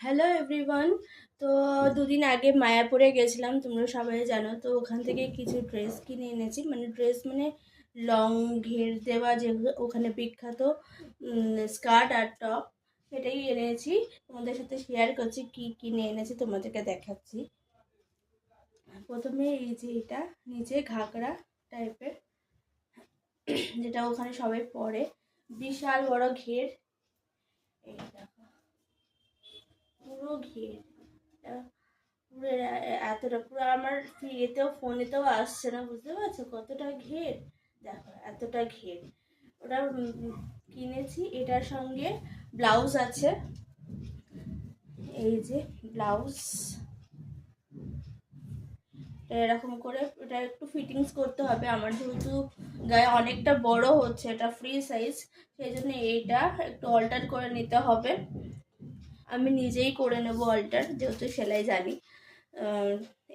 Hello everyone তো দুদিন আগে মায়াপুরে গেছিলাম তোমরা সবাই জানো। তো ওখান থেকে কিছু ড্রেস কিনে এনেছি। মানে ড্রেস মানে লং ঘের দেওয়া যেগুলো ওখানে বিখ্যাত স্কার্ট আর টপ সেটাই এনেছি। তোমাদের সাথে শেয়ার করছি কি কিনে এনেছি তোমাদেরকে দেখাচ্ছি। প্রথমে এই যে এটা নিচে ঘাগরা টাইপের যেটা ওখানে সবাই পরে। বিশাল বড় ঘের। এই দেখো পুরো ঘের পুরো এতটা পুরো আমার এতেও ফোনেতেও আসছে না, বুঝতে পারছ? কতটা ঘের। দেখো, এতটা ঘের। ওটা কিনেছি, এটার সঙ্গে ব্লাউজ আছে। এই যে ব্লাউজ। এরকম করে এটা একটু ফিটিংস করতে হবে। আমার যেহেতু গায়ে অনেকটা বড় হচ্ছে, এটা ফ্রি সাইজ সেই জন্য এইটা একটু অল্টার করে নিতে হবে। আমি নিজেই করে নেব অল্টার যেহেতু সেলাই জানি।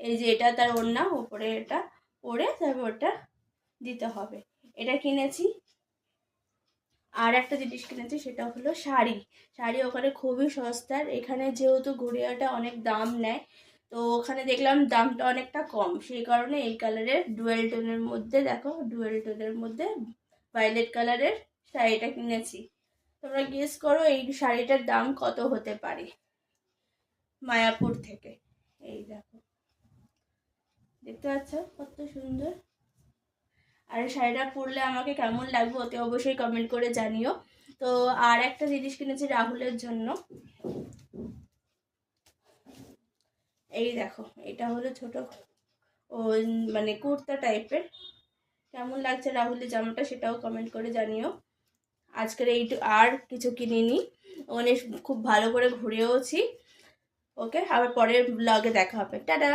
এই যে এটা তার ওড়না, ওপরে এটা পরে তারপর ওটা দিতে হবে। এটা কিনেছি। আর একটা জিনিস কিনেছি, সেটা হলো শাড়ি। শাড়ি ওখানে খুবই সস্তার। এখানে যেহেতু গড়িয়াটা অনেক দাম নেয়, তো ওখানে দেখলাম দামটা অনেকটা কম। সেই কারণে এই কালারের ডুয়েল টোনের মধ্যে, দেখো ডুয়েল টোনের মধ্যে ভায়োলেট কালারের শাড়িটা কিনেছি। তোমরা গেস করো এই শাড়িটার দাম কত হতে পারে? মায়াপুর থেকে। এই দেখো। দেখতে পাচ্ছ? কত সুন্দর। আর শাড়িটা পরলে আমাকে কেমন লাগবে ওতে অবশ্যই কমেন্ট করে জানিও। তো আর একটা জিনিস কিনেছি রাহুলের জন্য। এই দেখো, এটা হলো ছোট ও মানে কুর্তা টাইপের কেমন লাগছে রাহুলের জামাটা সেটাও কমেন্ট করে জানিও। আজকের এই আর কিছু কিনিনি ওখানে খুব ভালো করে ঘুরেওছি। ওকে, আবার পরের ব্লগে দেখা হবে। টাটা!